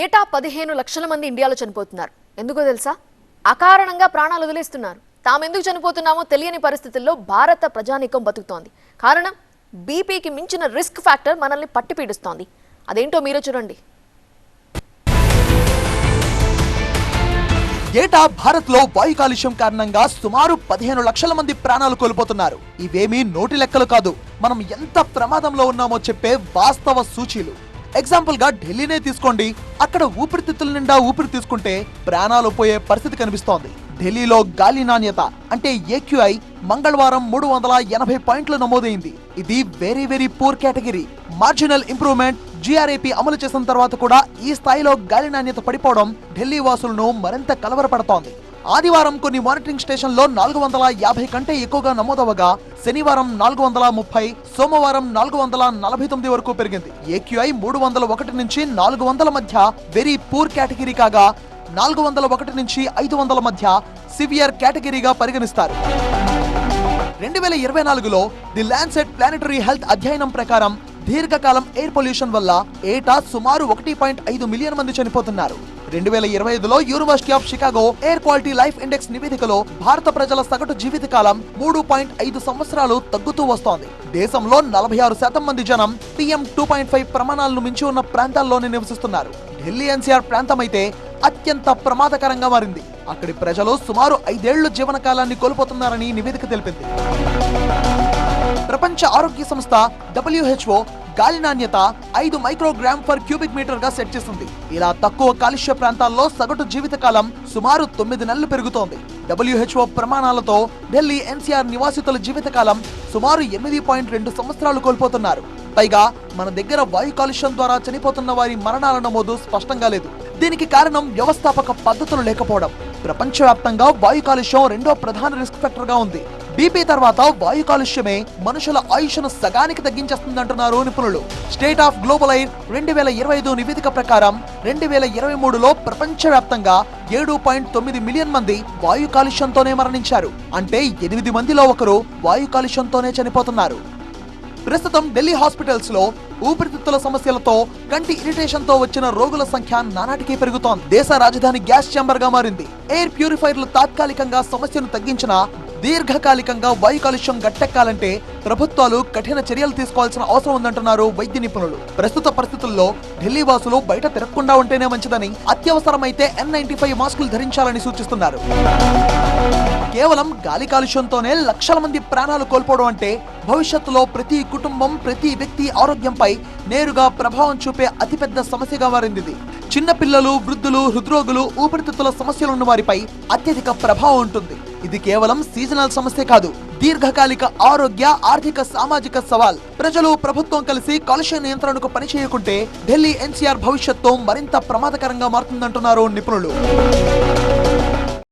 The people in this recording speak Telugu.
ఏటా పదిహేను లక్షల మంది ఇండియాలో చనిపోతున్నారు. ఎందుకో తెలుసా? అకారణంగా ప్రాణాలు వదిలేస్తున్నారు. తామెందుకు చనిపోతున్నామో తెలియని పరిస్థితుల్లో భారత ప్రజానీకం బతుకుతోంది. కారణం బీపీకి మించిన రిస్క్ ఫ్యాక్టర్ మనల్ని పట్టి పీడిస్తోంది అదేంటో మీరే చూడండి. ఏటా భారత్లో వాయు కాలుష్యం కారణంగా సుమారు పదిహేను లక్షల మంది ప్రాణాలు కోల్పోతున్నారు. ఇవేమీ నోటి లెక్కలు కాదు. మనం ఎంత ప్రమాదంలో ఉన్నామో చెప్పే వాస్తవ సూచీలు. ఎగ్జాంపుల్గా ఢిల్లీనే తీసుకోండి. అక్కడ ఊపిరితిత్తుల నిండా ఊపిరి తీసుకుంటే ప్రాణాలు పోయే పరిస్థితి కనిపిస్తోంది. ఢిల్లీలో గాలి నాణ్యత అంటే ఏక్యూఐ మంగళవారం మూడు వందల ఎనభై పాయింట్లు నమోదైంది. ఇది very very poor category marginal improvement GRAP అమలు చేసిన తర్వాత కూడా ఈ స్థాయిలో గాలి నాణ్యత పడిపోవడం ఢిల్లీ వాసులను మరింత కలవరపడుతోంది. ఆదివారం కొన్ని మానిటరింగ్ స్టేషన్లో నాలుగు వందల యాభై కంటే ఎక్కువగా నమోదవగా శనివారం నాలుగు వందల ముప్పై సోమవారం నాలుగు వందల నలభై తొమ్మిది వరకు పెరిగింది. ఏక్యూఐ మూడు వందల ఒకటి నుంచి నాలుగు వందల మధ్య వెరీ పూర్ కేటగిరీ కాగా నాలుగు వందల ఒకటి నుంచి ఐదు వందల మధ్య సివియర్ కేటగిరీగా పరిగణిస్తారు. రెండు వేల ఇరవై నాలుగులో ది ల్యాండ్సెట్ ప్లానటరీ హెల్త్ అధ్యయనం ప్రకారం దీర్ఘకాలం ఎయిర్ పొల్యూషన్ వల్ల ఏటా సుమారు ఒకటి పాయింట్ ఐదు మిలియన్ మంది చనిపోతున్నారు. రెండు వేల ఇరవై ఐదులో university of Chicago air quality life index నివేదికలో భారత ప్రజల సగటు జీవితకాలం మూడు పాయింట్ ఐదు సంవత్సరాలు తగ్గుతూ వస్తోంది. దేశంలో నలభై ఆరు శాతం మంది జనం పిఎం టూ పాయింట్ ఫైవ్ ప్రమాణాలను మించి ఉన్న ప్రాంతాల్లోనే నివసిస్తున్నారు. ఢిల్లీ ఎన్సీఆర్ ప్రాంతం అయితే అత్యంత ప్రమాదకరంగా మారింది. అక్కడి ప్రజలు సుమారు ఐదేళ్ళు జీవన కాలాన్ని కోల్పోతున్నారని నివేదిక తెలిపింది. ప్రపంచ ఆరోగ్య సంస్థ డబ్ల్యూహెచ్ఓ గాలి నాణ్యత ఐదు మైక్రోగ్రామ్ ఫర్ క్యూబిక్ మీటర్గా సెట్ చేసింది ఇలా తక్కువ కాలుష్య ప్రాంతాల్లో సగటు జీవితకాలం సుమారు తొమ్మిది నెలలు పెరుగుతోంది. డబ్ల్యూహెచ్ఓ ప్రమాణాలతో ఢిల్లీ ఎన్సీఆర్ నివాసితుల జీవితకాలం సుమారు ఎనిమిది పాయింట్ రెండు సంవత్సరాలు కోల్పోతున్నారు. పైగా మన దగ్గర వాయు కాలుష్యం ద్వారా చనిపోతున్న వారి మరణాల నమోదు స్పష్టంగా లేదు. దీనికి కారణం వ్యవస్థాపక పద్ధతులు లేకపోవడం. ప్రపంచవ్యాప్తంగా వాయు కాలుష్యం రెండో ప్రధాన రిస్క్ ఫ్యాక్టర్గా ఉంది. బీపీ తర్వాత వాయు కాలుష్యమే మనుషుల ఆయుష్ను సగానికి తగ్గించేస్తుందంటున్నారు నిపుణులు. స్టేట్ ఆఫ్ గ్లోబల్ ఎయిర్ రెండు వేల ఇరవై ఐదు నివేదిక ప్రకారం రెండు వేల ఇరవై మూడులో ప్రపంచవ్యాప్తంగా ఏడు పాయింట్ తొమ్మిది మిలియన్ మంది వాయు కాలుష్యంతోనే మరణించారు. అంటే ఎనిమిది మందిలో ఒకరు వాయు కాలుష్యంతోనే చనిపోతున్నారు. ప్రస్తుతం ఢిల్లీ హాస్పిటల్స్లో ఊపిరితిత్తుల సమస్యలతో కంటి ఇరిటేషన్తో వచ్చిన రోగుల సంఖ్య నానాటికి పెరుగుతోంది. దేశ రాజధాని గ్యాస్ ఛాంబర్గా మారింది. ఎయిర్ ప్యూరిఫైర్లు తాత్కాలికంగా సమస్యను తగ్గించినా దీర్ఘకాలికంగా వాయు కాలుష్యం గట్టెక్కాలంటే ప్రభుత్వాలు కఠిన చర్యలు తీసుకోవాల్సిన అవసరం ఉందంటున్నారు వైద్య నిపుణులు. ప్రస్తుత పరిస్థితుల్లో ఢిల్లీ వాసులు బయట తిరగకుండా ఉంటేనే మంచిదని అత్యవసరమైతే ఎన్ నైన్టీ ఫైవ్ మాస్కులు ధరించాలని సూచిస్తున్నారు. కేవలం గాలి కాలుష్యంతోనే లక్షల మంది ప్రాణాలు కోల్పోవడం అంటే భవిష్యత్తులో ప్రతి కుటుంబం ప్రతి వ్యక్తి ఆరోగ్యంపై నేరుగా ప్రభావం చూపే అతిపెద్ద సమస్యగా మారింది. చిన్నపిల్లలు వృద్ధులు హృద్రోగులు ఊపిరితిత్తుల సమస్యలున్న వారిపై అత్యధిక ప్రభావం ఉంటుంది. ఇది కేవలం సీజనల్ సమస్య కాదు. దీర్ఘకాలిక ఆరోగ్య ఆర్థిక సామాజిక సవాల్. ప్రజలు ప్రభుత్వం కలిసి కాలుష్య నియంత్రణకు పనిచేయకుంటే ఢిల్లీ ఎన్సీఆర్ భవిష్యత్తు మరింత ప్రమాదకరంగా మారుతుందంటున్నారు నిపుణులు.